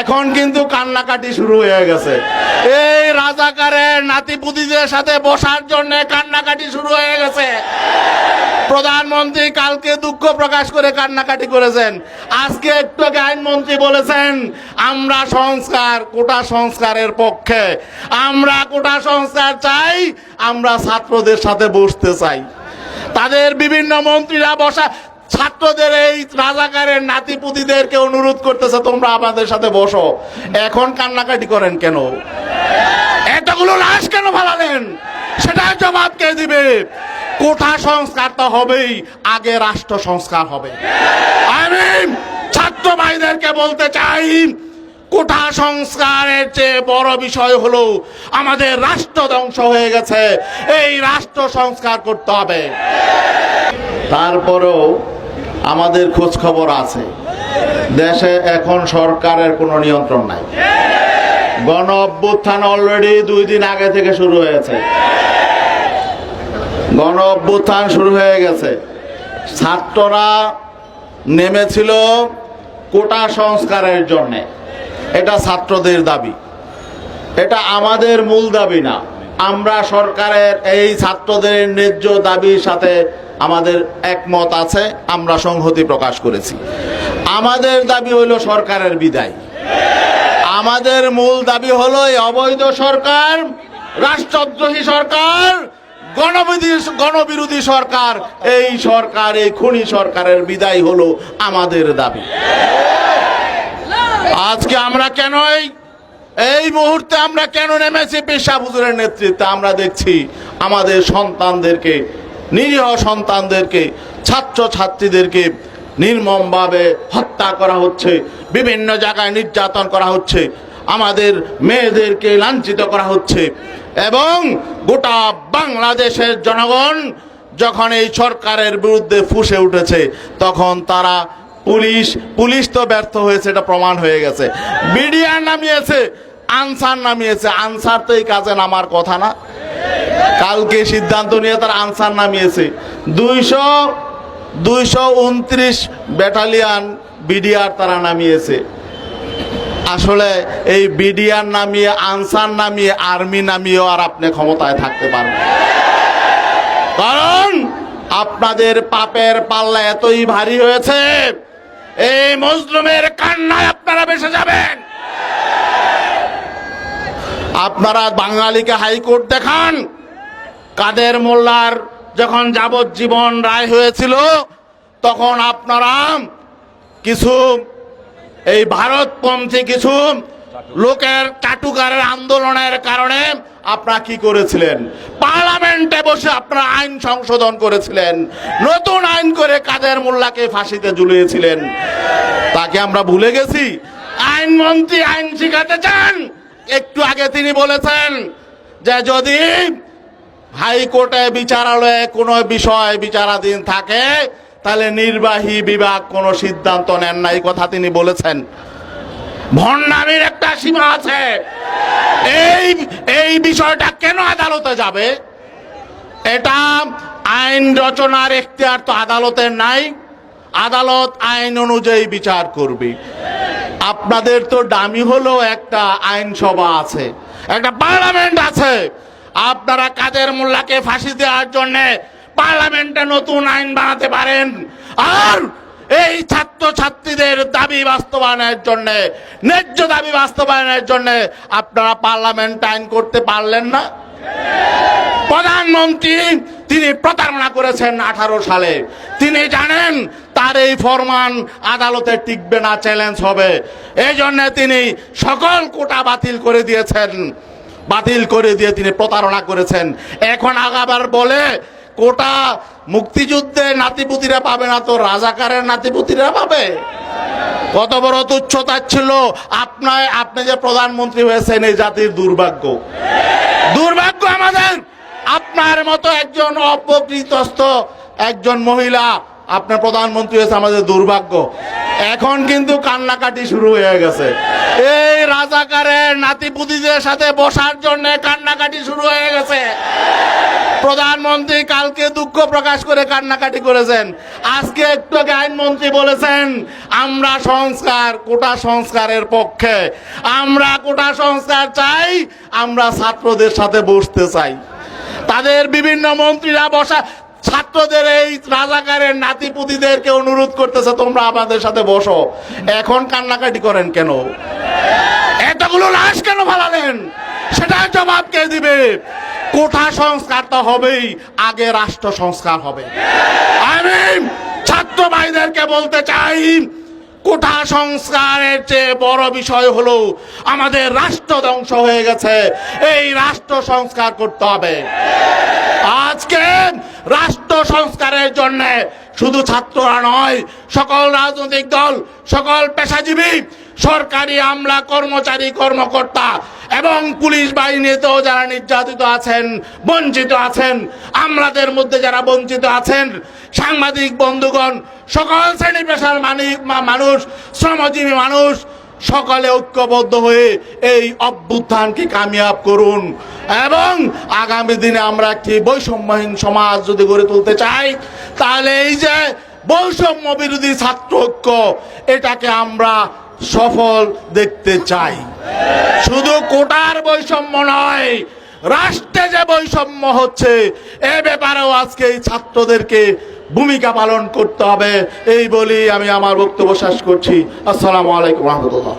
এখন কিন্তু কান্নাকাটি শুরু হয়ে গেছে। এই রাজাকারের নাতিপুতিদের সাথে বসার জন্য কান্নাকাটি শুরু হয়ে গেছে। প্রধানমন্ত্রী কালকে দুঃখ প্রকাশ করে কান্নাকাটি করেছেন। আজকে একটু আইনমন্ত্রী বলেছেন, আমরা সংস্কার, কোটা সংস্কারের পক্ষে। আমরা কোটা সংস্কার চাই, আমরা ছাত্রদের সাথে বসতে চাই। তাদের বিভিন্ন মন্ত্রীরা বসা ছাত্রদের এই রাজাকারের নাতিপুতিদেরকে অনুরোধ করতেছে, তোমরা আমাদের সাথে বসো। এখন কান্নাকাটি করেন কেন? এতগুলো লাশ কেন ফালালেন? সেটার জবাব কে দিবে? কোঠা সংস্কার তো হবেই, আগে রাষ্ট্র সংস্কার হবে। আমি ছাত্র ভাইদেরকে বলতে চাই, কোঠা সংস্কারের চেয়ে বড় বিষয় হলো, আমাদের রাষ্ট্র ধ্বংস হয়ে গেছে, এই রাষ্ট্র সংস্কার করতে হবে। তারপরেও আমাদের খোঁজ খবর আছে। দেশে এখন সরকারের কোনো নিয়ন্ত্রণ নাই। গণ অভ্যুত্থান অলরেডি দুই দিন আগে থেকে শুরু হয়েছে। গণ অভ্যুত্থান শুরু হয়ে গেছে। ছাত্ররা নেমেছিল কোটা সংস্কারের জন্যে। এটা ছাত্রদের দাবি। এটা আমাদের মূল দাবি না। আমরা সরকারের এই ছাত্রদের ন্যায্য দাবির সাথে আমাদের একমত আছে, আমরা সংহতি প্রকাশ করেছি। আমাদের দাবি হইল সরকারের বিদায়। আমাদের মূল দাবি হলো এই অবৈধ সরকার রাষ্ট্রদ্রোহী সরকার, গণবিধি, গণবিরোধী সরকার, এই সরকার, এই খুনি সরকারের বিদায় হলো আমাদের দাবি। আজকে আমরা কেন এই এই মুহূর্তে আমরা কেন নেমেছি? পেশা হুজুরের নেতৃত্বে আমরা দেখছি আমাদের সন্তানদেরকে নিরীহ সন্তানদেরকে ছাত্র ছাত্রীদেরকে নির্মমভাবে হত্যা করা হচ্ছে, বিভিন্ন জায়গায় নির্যাতন করা হচ্ছে, আমাদের মেয়েদেরকে লাঞ্ছিত করা হচ্ছে এবং গোটা বাংলাদেশের জনগণ যখন এই সরকারের বিরুদ্ধে ফুসে উঠেছে, তখন তারা পুলিশ পুলিশ তো ব্যর্থ হয়েছে, এটা প্রমাণ হয়ে গেছে। বিডিআর নামিয়েছে, আনসার নামিয়েছে, আনসার তো এই কাজে নামার কথা না। কালকে সিদ্ধান্ত নিয়ে তার আনসার নামিয়েছে। দুইশো দুইশো উনত্রিশ ব্যাটালিয়ান বিডিআর তারা নামিয়েছে। আসলে এই বিডিআর নামিয়ে, আনসার নামিয়ে, আর্মি নামিয়েও আর আপনি ক্ষমতায় থাকতে পারবেন কারণ আপনাদের পাপের পাল্লা এতই ভারী হয়েছে, এই মজলুমের কান্নায় আপনারা বেসে যাবেন। আপনারা বাঙালিকে হাইকোর্ট দেখান। কাদের মোল্লার যখন যাবজ্জীবন রায় হয়েছিল, তখন আপনারা কিছু এই ভারতপন্থী কিছু লোকের চাটুকারের আন্দোলনের কারণে আপনারা কি করেছিলেন? পার্লামেন্টে বসে আপনারা আইন সংশোধন করেছিলেন। নতুন আইন করে কাদের মোল্লাকে ফাঁসিতে ঝুলিয়েছিলেন? তাকে আমরা ভুলে গেছি। আইনমন্ত্রী আইন শিখাতে চান। একটু আগে তিনি বলেছেন যে যদি হাইকোর্টে বিচারালয়ে কোনো বিষয় বিচারাধীন থাকে, তাহলে নির্বাহী বিভাগ কোনো সিদ্ধান্ত নেন না, এই কথা তিনি বলেছেন। ভণ্ডামির একটা সীমা আছে। এই এই বিষয়টা কেন আদালতে যাবে? এটা আইন রচনার এখতিয়ার তো আদালতের নাই। আদালত আইন অনুযায়ী বিচার করবে। আপনাদের তো দামি হলো একটা আইনসভা আছে, একটা পার্লামেন্ট আছে। আপনারা কাদের মোল্লাকে ফাঁসি দেওয়ার জন্য পার্লামেন্টে নতুন আইন বানাতে পারেন? আর এই ছাত্র ছাত্রীদের দাবি বাস্তবায়নের জন্য, ন্যায্য দাবি বাস্তবায়নের জন্য আপনারা পার্লামেন্ট আইন করতে পারলেন না? প্রধানমন্ত্রী তিনি প্রতারণা করেছেন আঠারো সালে। তিনি জানেন তার এই ফরমান আদালতে টিকবে না চ্যালেঞ্জ হবে। এই জন্যে তিনি সকল কোটা বাতিল করে দিয়েছেন। বাতিল করে দিয়ে তিনি প্রতারণা করেছেন। এখন আগাবার বলে কোটা মুক্তিযুদ্ধে নাতিপুতিরা পাবে না তো রাজাকারের নাতিপুতিরা পাবে? কত বড় তুচ্ছতা ছিল। আপনার আপনি যে প্রধানমন্ত্রী হয়েছেন, এই জাতির দুর্ভাগ্য। দুর্ভাগ্য আমাদের। আপনার মতো একজন অপকৃতস্থ একজন মহিলা আপনার প্রধানমন্ত্রী হয়েছে আমাদের দুর্ভাগ্য। এখন কিন্তু কান্নাকাটি শুরু হয়ে গেছে। এই রাজাকারের নাতিপুতিদের সাথে বসার জন্য কান্নাকাটি শুরু হয়ে গেছে। প্রধানমন্ত্রী কালকে দুঃখ প্রকাশ করে কান্নাকাটি করেছেন। আজকে একটু আগে আইনমন্ত্রী বলেছেন, আমরা সংস্কার, কোটা সংস্কারের পক্ষে। আমরা কোটা সংস্কার চাই, আমরা ছাত্রদের সাথে বসতে চাই। তাদের বিভিন্ন মন্ত্রীরা বসা, ছাত্রদের এই রাজাকারের নাতিপুতিদেরকে অনুরোধ করতেছে, তোমরা আমাদের সাথে বসো। এখন কান্নাকাটি করেন কেন? এতগুলো লাশ কেন ফালালেন? সেটার জবাব কে দিবে? কোঠা সংস্কার তো হবেই, আগে রাষ্ট্র সংস্কার হবে। আমি ছাত্র ভাইদেরকে বলতে চাই কোঠা সংস্কারের চেয়ে বড় বিষয় হলো আমাদের রাষ্ট্র ধ্বংস হয়ে গেছে। এই রাষ্ট্র সংস্কার করতে হবে। আজকে রাষ্ট্র সংস্কারের জন্য শুধু ছাত্ররা নয়, সকল রাজনৈতিক দল, সকল পেশাজীবী, সরকারি আমলা, কর্মচারী, কর্মকর্তা এবং পুলিশ বাহিনীতেও যারা নির্যাতিত আছেন, বঞ্চিত আছেন, আমলাদের মধ্যে যারা বঞ্চিত আছেন, সাংবাদিক বন্ধুগণ, সকল শ্রেণি পেশার মানি- মা- মানুষ, শ্রমজীবী মানুষ, সকলে ঐক্যবদ্ধ হয়ে এই অভ্যুত্থানকে কামিয়াব করুন। এবং আগামী দিনে আমরা একটি বৈষম্যহীন সমাজ যদি গড়ে তুলতে চাই, তাহলে এই যে বৈষম্য বিরোধী ছাত্র ঐক্য, এটাকে আমরা সফল দেখতে চাই। শুধু কোটার বৈষম্য নয়, রাষ্ট্রে যে বৈষম্য হচ্ছে, এ ব্যাপারেও আজকে এই ছাত্রদেরকে ভূমিকা পালন করতে হবে। এই বলি আমি আমার বক্তব্য শেষ করছি। আসসালামু আলাইকুম রহমতুল্লাহ।